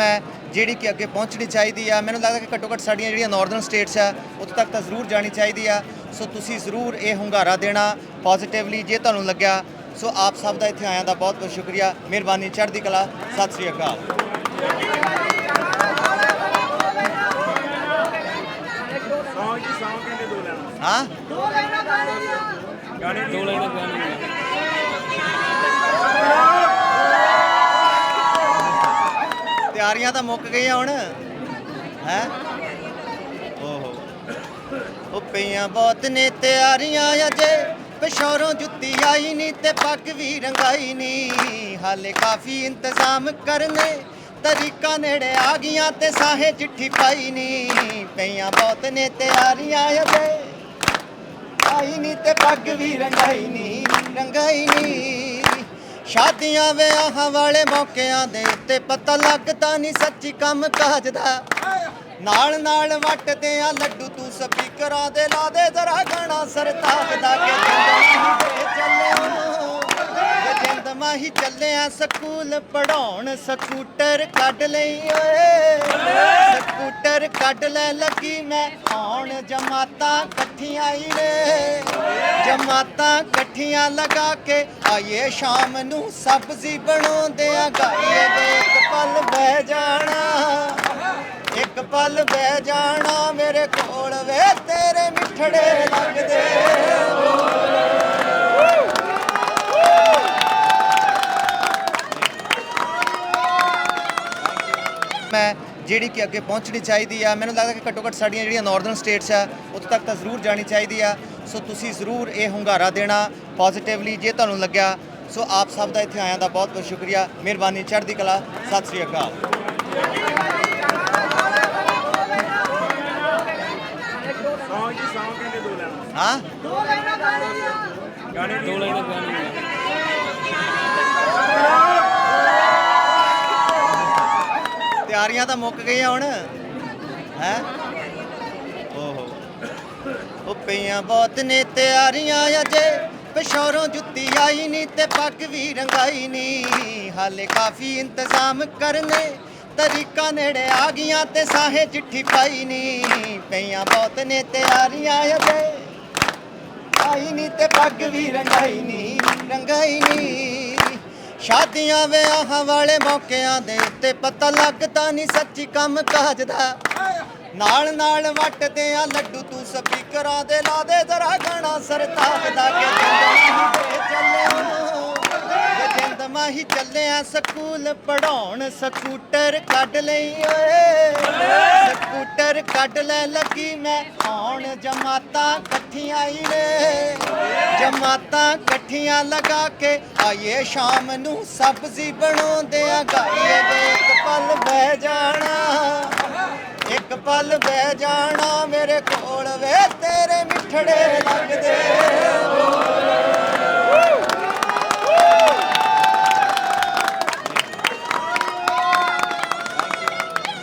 ਹੈ ਜਿਹੜੀ ਕਿ ਅੱਗੇ ਪਹੁੰਚਣੀ ਚਾਹੀਦੀ ਆ। ਮੈਨੂੰ ਲੱਗਦਾ ਕਿ ਘੱਟੋ ਘੱਟ ਸਾਡੀਆਂ ਜਿਹੜੀਆਂ ਨਾਰਥਰਨ ਸਟੇਟਸ ਆ ਉੱਥੇ ਤੱਕ ਤਾਂ ਜ਼ਰੂਰ ਜਾਣੀ ਚਾਹੀਦੀ ਆ। ਸੋ ਤੁਸੀਂ ਜ਼ਰੂਰ ਇਹ ਹੁੰਗਾਰਾ ਦੇਣਾ ਪੋਜ਼ਿਟਿਵਲੀ ਜੇ ਤੁਹਾਨੂੰ ਲੱਗਿਆ। ਸੋ ਆਪ ਸਭ ਦਾ ਇੱਥੇ ਆਇਆਂ ਦਾ ਬਹੁਤ ਬਹੁਤ ਸ਼ੁਕਰੀਆ। ਮਿਹਰਬਾਨੀ ਚੜ੍ਹਦੀ ਕਲਾ। ਸਤਿ ਸ੍ਰੀ ਅਕਾਲ। ਕਹਿੰਦੇ ਦੋ ਲੈਣਾ। ਹਾਂ? ਗਾਣੇ ਦੋ ਲੈਣਾ। ਤਿਆਰੀਆਂ ਤਾਂ ਮੁੱਕ ਗਈਆਂ ਹੁਣ। ਹੈ? ਓਹੋ। ਉਹ ਪਈਆਂ ਬਹੁਤ ਨੇ ਤਿਆਰੀਆਂ ਅਜੇ। ਪਿਸ਼ੌਰੋਂ ਜੁੱਤੀ ਆਈ ਨਹੀਂ ਤੇ ਪੱਗ ਵੀ ਰੰਗਾਈ ਨਹੀਂ ਹਾਲੇ ਕਾਫੀ ਇੰਤਜ਼ਾਮ ਕਰਨੇ, ਤਰੀਕਾ ਨੇੜੇ ਆ ਗਈਆਂ ਤੇ ਸਾਹੇ ਚਿੱਠੀ ਪਾਈ ਨਹੀਂ ਪਈਆਂ ਬਹੁਤ ਨੇ ਤਿਆਰੀਆਂ ਅਜੇ। ਆਈ ਨਹੀਂ ਤੇ ਪੱਗ ਵੀ ਰੰਗਾਈ ਨਹੀਂ ਰੰਗਾਈ ਨਹੀਂ ਸ਼ਾਦੀਆਂ ਵਿਆਹਾਂ ਵਾਲੇ ਮੌਕਿਆਂ ਦੇ ਉੱਤੇ ਪਤਾ ਲੱਗਦਾ ਨਹੀਂ ਸੱਚੀ ਕੰਮ ਕਾਜ ਦਾ। ਨਾਲ ਨਾਲ ਵੱਟਦੇ ਆ ਲੱਡੂ ਤੂੰ ਸਪੀਕਰਾਂ ਦੇ ਲਾ ਦੇ, ਜ਼ਰਾ ਗਾਣਾ ਸਰਤਾਜ ਦਾ ਕਿ ਜਿੰਦ ਮਾਹੀ ਚੱਲੇ ਆ ਸਕੂਲ ਪੜਾਉਣ ਸਕੂਟਰ ਕੱਢ ਲਈ ਓਏ। ਸਕੂਟਰ ਕੱਢ ਲੈ ਲੱਗੀ ਮੈਂ, ਆਉਣ ਜਮਾਤਾਂ ਇਕੱਠੀਆਂ ਹੀ ਨੇ। ਜਮਾਤਾਂ ਇਕੱਠੀਆਂ ਲਗਾ ਕੇ ਆਈਏ ਸ਼ਾਮ ਨੂੰ ਸਬਜ਼ੀ ਬਣਾਉਂਦੇ ਆ ਗਾਈਏ ਵੇ ਇੱਕ ਪਲ ਬਹਿ ਜਾਣਾ, ਇੱਕ ਪਲ ਬਹਿ ਜਾਣਾ ਮੇਰੇ ਕੋਲ ਵੇ, ਤੇਰੇ ਮਿੱਠੜੇ ਲੱਗਦੇ। ਮੈਂ ਜਿਹੜੀ ਕਿ ਅੱਗੇ ਪਹੁੰਚਣੀ ਚਾਹੀਦੀ ਆ। ਮੈਨੂੰ ਲੱਗਦਾ ਕਿ ਘੱਟੋ ਘੱਟ ਸਾਡੀਆਂ ਜਿਹੜੀਆਂ ਨਾਰਥਰਨ ਸਟੇਟਸ ਆ ਉੱਥੇ ਤੱਕ ਤਾਂ ਜ਼ਰੂਰ ਜਾਣੀ ਚਾਹੀਦੀ ਆ। ਸੋ ਤੁਸੀਂ ਜ਼ਰੂਰ ਇਹ ਹੁੰਗਾਰਾ ਦੇਣਾ ਪੋਜ਼ਿਟਿਵਲੀ ਜੇ ਤੁਹਾਨੂੰ ਲੱਗਿਆ ਸੋ ਆਪ ਸਭ ਦਾ ਇੱਥੇ ਆਇਆਂ ਦਾ ਬਹੁਤ ਬਹੁਤ ਸ਼ੁਕਰੀਆ। ਮਿਹਰਬਾਨੀ ਚੜ੍ਹਦੀ ਕਲਾ ਸਤਿ ਸ੍ਰੀ ਅਕਾਲ। ਕਹਿੰਦੇ ਦੋ ਲੈਣਾ ਹਾਂ? ਗਾਣੇ ਦੋ ਲੈਣਾ ਗਾਣੇ ਤਿਆਰੀਆਂ ਤਾਂ ਮੁੱਕ ਗਈਆਂ ਹੁਣ। ਹੈ? ਓਹੋ। ਉਹ ਪਈਆਂ ਬਹੁਤ ਨੇ, ਤਿਆਰੀਆਂ ਅਜੇ। ਪਿਸ਼ੌਰੋਂ ਜੁੱਤੀ ਆਈ ਨਹੀਂ ਤੇ ਪੱਗ ਵੀ ਰੰਗਾਈ ਨਹੀਂ ਹਾਲੇ ਕਾਫੀ ਇੰਤਜ਼ਾਮ ਕਰਨੇ, ਤਰੀਕਾ ਨੇੜੇ ਆ ਗਈਆਂ ਤੇ ਸਾਹੇ ਚਿੱਠੀ ਪਾਈ ਨਹੀਂ ਪਈਆਂ ਬਹੁਤ ਨੇ, ਤਿਆਰੀਆਂ ਅਜੇ। ਆਈ ਨਹੀਂ ਤੇ ਪੱਗ ਵੀ ਰੰਗਾਈ ਨਹੀਂ ਰੰਗਾਈ ਨਹੀਂ ਸ਼ਾਦੀਆਂ ਵਿਆਹਾਂ ਵਾਲੇ ਮੌਕਿਆਂ ਦੇ ਉੱਤੇ ਪਤਾ ਲੱਗਦਾ ਨਹੀਂ ਸੱਚੀ ਕੰਮ ਕਾਜ ਦਾ। ਨਾਲ ਨਾਲ ਵੱਟਦੇ ਆ ਲੱਡੂ ਤੂੰ ਸਪੀਕਰਾਂ ਦੇ ਲਾ ਦੇ ਜ਼ਰਾ ਗਾਣਾ ਸਰਤਾਜ ਦਾ ਕਿ ਜਿੰਦ ਮਾਹੀ ਚੱਲੇ ਸਕੂਲ ਪੜਾਉਣ ਸਕੂਟਰ ਕੱਢ ਲਈ ਓਏ। ਸਕੂਟਰ ਕੱਢ ਲੈ ਲੱਗੀ ਮੈਂ ਆਉਣ ਜਮਾਤਾ ਇਕੱਠੀਆਂ ਹੀ ਨੇ। ਜਮਾਤਾਂ ਇਕੱਠੀਆਂ ਲਗਾ ਕੇ ਆਈਏ ਸ਼ਾਮ ਨੂੰ ਸਬਜ਼ੀ ਬਣਾਉਂਦੇ ਆ ਗਾਈਏ ਵੇ ਇੱਕ ਪਲ ਬਹਿ ਜਾਣਾ, ਇੱਕ ਪਲ ਬਹਿ ਜਾਣਾ ਮੇਰੇ ਕੋਲ ਵੇ, ਤੇਰੇ ਮਿੱਠੜੇ ਲੱਗਦੇ।